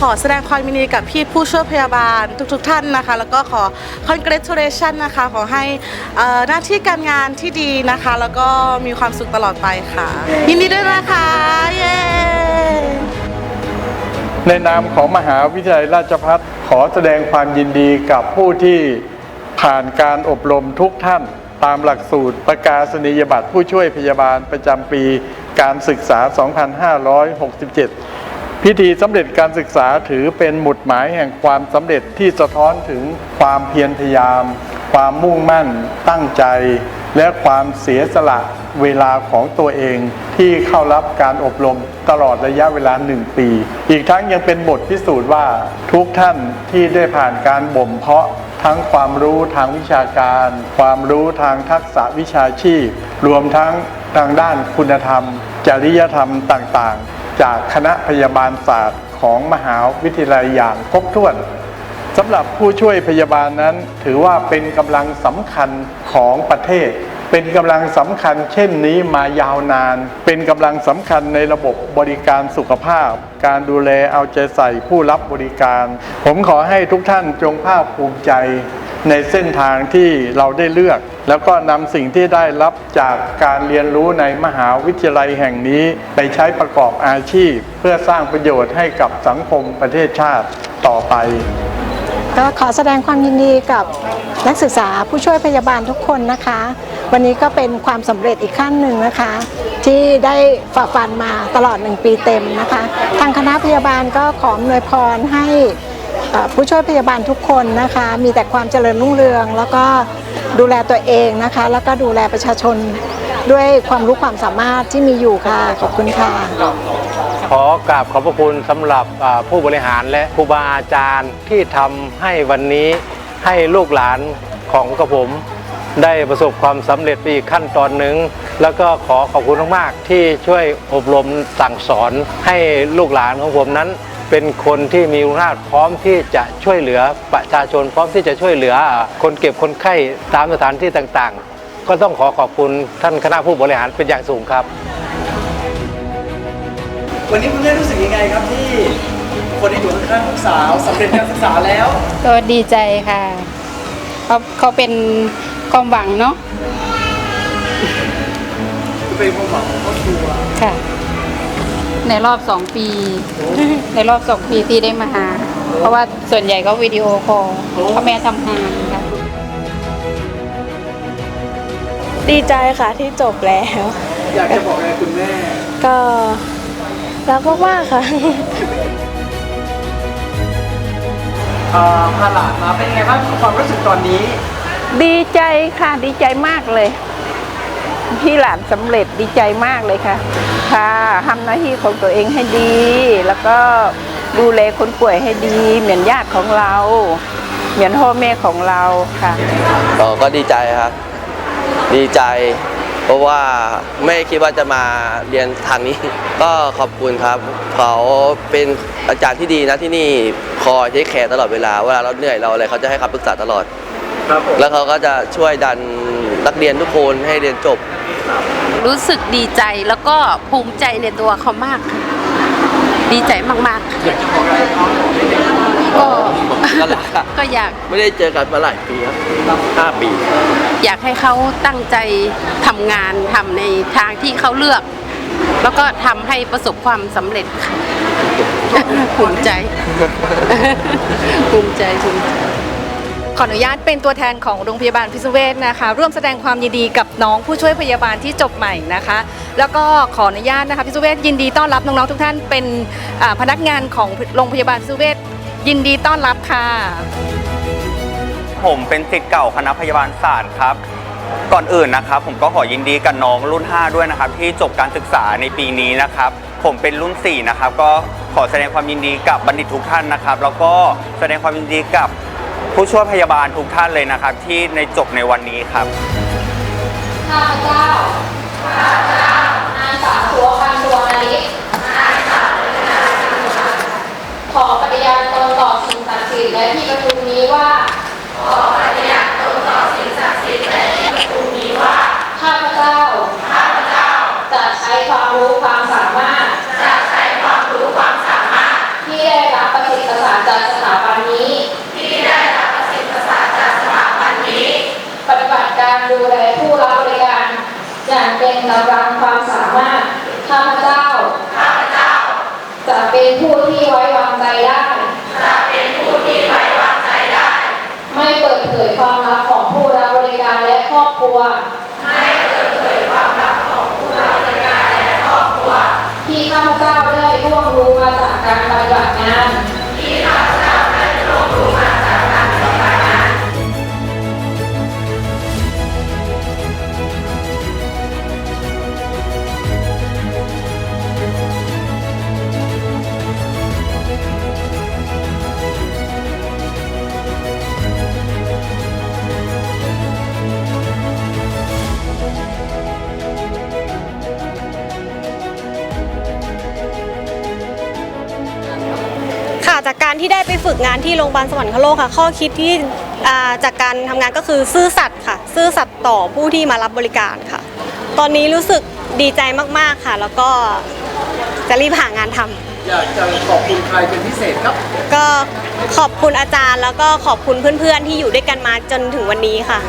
ขอแสดงความยินดีกับพี่ผู้ช่วยพยาบาลทุกๆท่านนะคะ แล้วก็ขอ congratulation นะคะ ขอให้เอ่อหน้าที่การงานที่ดีนะคะ แล้วก็มีความสุขตลอดไปค่ะ ยินดีด้วยนะคะ เย้ ในนามของมหาวิทยาลัยราชภัฏขอแสดงความยินดีกับผู้ที่ผ่านการอบรมทุกท่าน ตามหลักสูตรประกาศนียบัตรผู้ช่วยพยาบาลประจำปีการศึกษา 2567 พิธีสำเร็จการศึกษาถือเป็นหมุดหมายแห่งความสำเร็จที่สะท้อนถึงความเพียรพยายาม ความมุ่งมั่น ตั้งใจ และความเสียสละเวลาของตัวเองที่เข้ารับการอบรมตลอดระยะเวลาหนึ่งปี อีกทั้งยังเป็นบทพิสูจน์ว่าทุกท่านที่ได้ผ่านการบ่มเพาะทั้งความรู้ทางวิชาการ ความรู้ทางทักษะวิชาชีพ รวมทั้งทางด้านคุณธรรม จริยธรรมต่างๆ จากคณะพยาบาลศาสตร์ของมหาวิทยาลัยอย่างครบถ้วนสำหรับผู้ช่วยพยาบาลนั้น ถือว่าเป็นกำลังสำคัญของประเทศ เป็นกำลังสำคัญเช่นนี้มายาวนาน เป็นกำลังสำคัญในระบบบริการสุขภาพ การดูแลเอาใจใส่ผู้รับบริการ ผมขอให้ทุกท่านจงภาคภูมิใจ ในเส้นทางที่เราได้เลือก แล้วก็นำสิ่งที่ได้รับจากการเรียนรู้ในมหาวิทยาลัยแห่งนี้ ไปใช้ประกอบอาชีพ เพื่อสร้างประโยชน์ให้กับสังคมประเทศชาติต่อไป ก็ขอแสดงความยินดีกับนักศึกษาผู้ช่วยพยาบาลทุกคนนะคะ วันนี้ก็เป็นความสำเร็จอีกขั้นหนึ่งนะคะ ที่ได้ฝ่าฟันมาตลอดหนึ่งปีเต็มนะคะ ทางคณะพยาบาลก็ขออำนวยพรให้ ผู้ช่วยพยาบาลทุกคนนะคะ มีแต่ความเจริญรุ่งเรือง แล้วก็ดูแลตัวเองนะคะ แล้วก็ดูแลประชาชนด้วยความรู้ความสามารถที่มีอยู่ค่ะ ขอบคุณค่ะ ขอกราบขอบพระคุณสำหรับผู้บริหารและครูบาอาจารย์ที่ทำให้วันนี้ให้ลูกหลานของกระผมได้ประสบความสำเร็จไปอีกขั้นตอนหนึ่ง แล้วก็ขอขอบคุณมาก ๆ ที่ช่วยอบรมสั่งสอนให้ลูกหลานของผมนั้น เป็นคนที่มีคุณภาพพร้อมที่จะช่วยเหลือประชาชนพร้อมที่จะช่วยเหลืออ่าคนเก็บคนไข้ตามสถานที่ต่างๆ ก็ต้องขอขอบคุณท่านคณะผู้บริหารเป็นอย่างสูงครับ วันนี้คุณแม่รู้สึกยังไงครับที่คนที่อยู่ข้างๆลูกสาวสำเร็จการศึกษาแล้ว ก็ดีใจค่ะเขาเขาเป็นความหวังเนาะ เป็นความหวังของครอบครัวค่ะ ในรอบสองปี ในรอบสองปีที่ได้มาหา เพราะว่าส่วนใหญ่ก็วิดีโอคอลเพราะแม่ทำงานค่ะดีใจค่ะที่จบแล้ว อยากจะบอกอะไรคุณแม่ ก็รักมากๆค่ะเอ่อพาหลานมาเป็นไงบ้างความรู้สึกตอนนี้ ดีใจค่ะดีใจมากเลย ที่หลานสำเร็จดีใจมากเลยค่ะ ค่ะทำหน้าที่ของตัวเองให้ดี แล้วก็ดูแลคนป่วยให้ดี เหมือนญาติของเรา เหมือนพ่อแม่ของเราค่ะก็ก็ดีใจครับ ดีใจ เพราะว่าไม่คิดว่าจะมาเรียนทางนี้ ก็ขอบคุณครับ เขาเป็นอาจารย์ที่ดีนะที่นี่คอยเทคแคร์ตลอดเวลาเวลาเราเหนื่อยเราอะไรเขาจะให้คำปรึกษาตลอดครับผมแล้วเขาก็จะช่วยดันนักเรียนทุกคนให้เรียนจบ รู้สึกดีใจแล้วก็ภูมิใจในตัวเขามากค่ะดีใจมากๆค่ะก็ ก็รักอะก็อยากไม่ได้เจอกันมาหลายปีครับห้าปีอยากให้เขาตั้งใจทำงานทำในทางที่เขาเลือก แล้วก็ทำให้ประสบความสำเร็จค่ะ ภูมิใจ ภูมิใจภูมิใจ ขออนุญาตเป็นตัวแทนของโรงพยาบาลพิศเวชนะคะ ร่วมแสดงความยินดีกับน้องผู้ช่วยพยาบาลที่จบใหม่นะคะ แล้วก็ขออนุญาตนะคะพิศเวชยินดีต้อนรับน้องๆทุกท่านเป็นพนักงานของโรงพยาบาลพิศเวชยินดีต้อนรับค่ะ ผมเป็นศิษย์เก่าคณะพยาบาลศาสตร์ครับ ก่อนอื่นนะครับ ผมก็ขอยินดีกับน้องรุ่น 5 ด้วยนะครับ ที่จบการศึกษาในปีนี้นะครับ ผมเป็นรุ่น 4 นะครับ ก็ขอแสดงความยินดีกับบัณฑิตทุกท่านนะครับ แล้วก็แสดงความยินดีกับ ผู้ช่วยพยาบาลทุกท่านเลยนะครับ ที่ในจบในวันนี้ครับข้าพเจ้าข้าพเจ้านางสาวหัวพันดวงอาทิตย์ขอปฏิญาณตนต่อสิ่งศักดิ์สิทธิ์และที่ประชุมนี้ว่า ขอปฏิญาณตนต่อสิ่งศักดิ์สิทธิ์และที่ประชุมนี้ว่า ข้าพเจ้า ข้าพเจ้า จะใช้ความรู้ความสามารถ จะใช้ความรู้ความสามารถ ที่ได้รับประสบำลังความสามารถ ข้าพเจ้า ข้าพเจ้า จะ เป็นผู้ที่ไว้วางใจได้จะเป็นผู้ที่ไว้วางใจได้ ไม่เปิดเผยความลับของผู้รับบริการและครอบครัว ฝึกงานที่โรงพยาบาลสวรรคโลกค่ะ ข้อคิดที่อ่าจากการทำงานก็คือซื่อสัตย์ค่ะ ซื่อสัตย์ต่อผู้ที่มารับบริการค่ะ ตอนนี้รู้สึกดีใจมาก ๆ ค่ะ แล้วก็จะรีบหางานทำอยากจะขอบคุณใครเป็นพิเศษครับ ก็ขอบคุณอาจารย์แล้วก็ขอบคุณเพื่อน ๆ ที่อยู่ด้วยกันมาจนถึงวันนี้ค่ะ